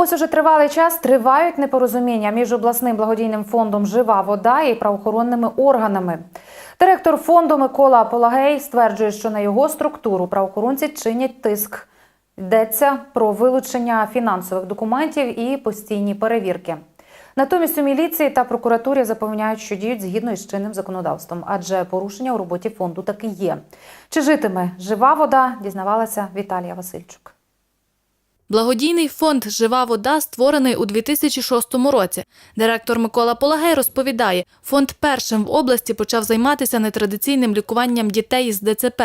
Ось уже тривалий час тривають непорозуміння між обласним благодійним фондом Жива вода і правоохоронними органами. Директор фонду Микола Полагей стверджує, що на його структуру правоохоронці чинять тиск. Йдеться про вилучення фінансових документів і постійні перевірки. Натомість у міліції та прокуратурі запевняють, що діють згідно із чинним законодавством, адже порушення у роботі фонду таки є. Чи житиме жива вода? Дізнавалася Віталія Васильчук. Благодійний фонд Жива вода створений у 2006 році. Директор Микола Полагей розповідає, фонд першим в області почав займатися нетрадиційним лікуванням дітей із ДЦП.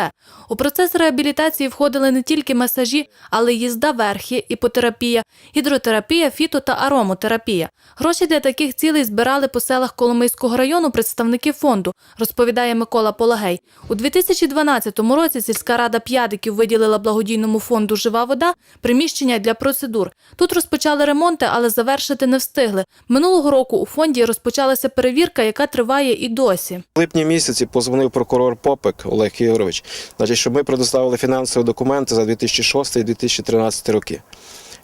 У процес реабілітації входили не тільки масажі, але й їзда верхи, іпотерапія, гідротерапія, фіто та аромотерапія. Гроші для таких цілей збирали по селах Коломийського району представники фонду, розповідає Микола Полагей. У 2012 році сільська рада П'ядиків виділила благодійному фонду Жива вода приміщення для процедур. Тут розпочали ремонти, але завершити не встигли. Минулого року у фонді розпочалася перевірка, яка триває і досі. В липні місяці позвонив прокурор Попик Олег Ігорович, значить, щоб ми предоставили фінансові документи за 2006 і 2013 роки.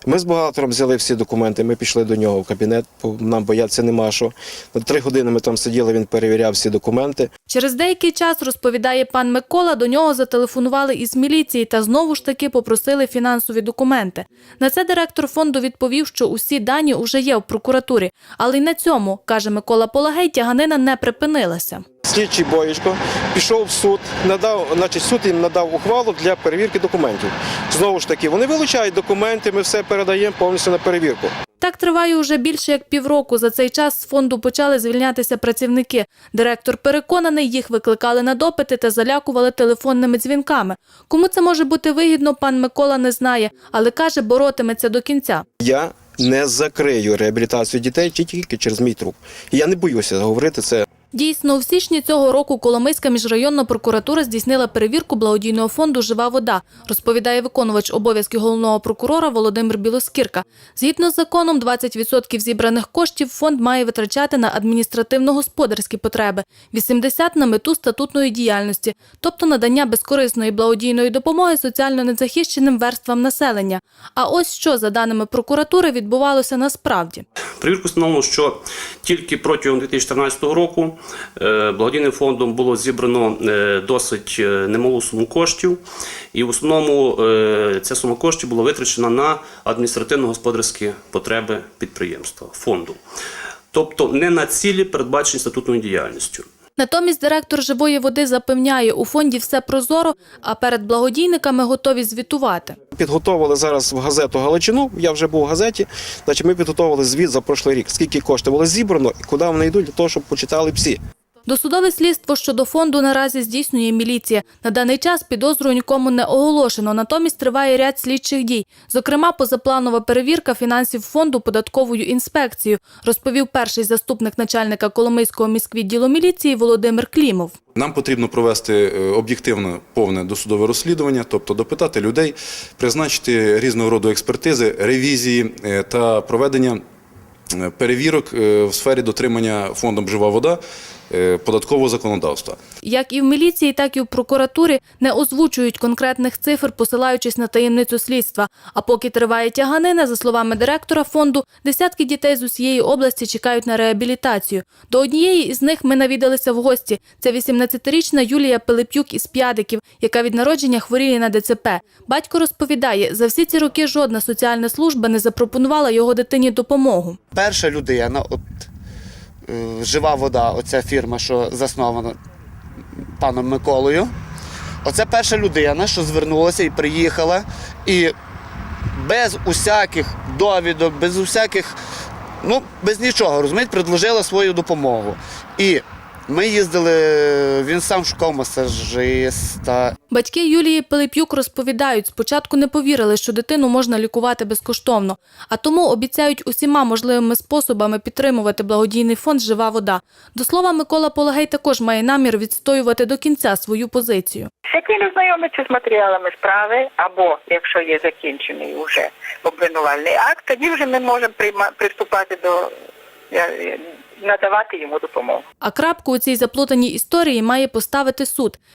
Ми з бухгалтером взяли всі документи, ми пішли до нього в кабінет, бо нам боятися нема що. Три години ми там сиділи, він перевіряв всі документи. Через деякий час, розповідає пан Микола, до нього зателефонували із міліції та знову ж таки попросили фінансові документи. На це директор фонду відповів, що усі дані уже є в прокуратурі, але й на цьому, каже Микола Полагей, тяганина не припинилася. Слідчий Боєчко пішов в суд, надав, значить, суд їм надав ухвалу для перевірки документів. Знову ж таки, вони вилучають документи, ми все передаємо повністю на перевірку. Так триває уже більше як півроку. За цей час з фонду почали звільнятися працівники. Директор переконаний, їх викликали на допити та залякували телефонними дзвінками. Кому це може бути вигідно, пан Микола не знає, але каже, боротиметься до кінця. Я не закрию реабілітацію дітей тільки через мій труп. Я не боюся говорити це. Дійсно, у січні цього року Коломийська міжрайонна прокуратура здійснила перевірку благодійного фонду Жива вода, розповідає виконувач обов'язків головного прокурора Володимир Білоскірка. Згідно з законом, 20% зібраних коштів фонд має витрачати на адміністративно-господарські потреби, 80% – на мету статутної діяльності, тобто надання безкорисної благодійної допомоги соціально незахищеним верствам населення. А ось що, за даними прокуратури, відбувалося насправді. Перевірку встановлено, що тільки протягом 2014 року благодійним фондом було зібрано е, досить е, немалу суму коштів, і в основному е, ця сума коштів була витрачена на адміністративно-господарські потреби підприємства фонду, тобто не на цілі, передбачені статутною діяльністю. Натомість директор живої води запевняє, у фонді все прозоро, а перед благодійниками готові звітувати. Підготовили зараз в газету Галичину. Я вже був в газеті. Значить, ми підготовили звіт за прошлий рік. Скільки коштів було зібрано і куди вони йдуть для того, щоб почитали всі. Досудове слідство щодо фонду наразі здійснює міліція. На даний час підозру нікому не оголошено. Натомість триває ряд слідчих дій. Зокрема, позапланова перевірка фінансів фонду податковою інспекцією, розповів перший заступник начальника Коломийського міськвідділу міліції Володимир Клімов. Нам потрібно провести е, об'єктивне повне досудове розслідування, тобто допитати людей, призначити різного роду експертизи, ревізії е, та проведення е, перевірок в сфері дотримання фондом Жива вода податкового законодавства. Як і в міліції, так і в прокуратурі не озвучують конкретних цифр, посилаючись на таємницю слідства. А поки триває тяганина, за словами директора фонду, десятки дітей з усієї області чекають на реабілітацію. До однієї із них ми навідалися в гості. Це 18-річна Юлія Пилипюк із П'ядиків, яка від народження хворіє на ДЦП. Батько розповідає, за всі ці роки жодна соціальна служба не запропонувала його дитині допомогу. перша людина, от е, жива вода, оця фірма, що заснована паном Миколою. Оце перша людина, що звернулася і приїхала, і без усяких довідок, без усяких, ну, без нічого, розумієте, предложила свою допомогу. І ми їздили, він сам шукав масажиста, Батьки Юлії Пилипюк розповідають, спочатку не повірили, що дитину можна лікувати безкоштовно, а тому обіцяють усіма можливими способами підтримувати благодійний фонд Жива вода. До слова, Микола Полагей також має намір відстоювати до кінця свою позицію. Як він ознайомиться з матеріалами справи, або якщо є закінчений уже обвинувальний акт, тоді вже ми можемо прийма- приступати до надавати йому допомогу. А крапку у цій заплутаній історії має поставити суд.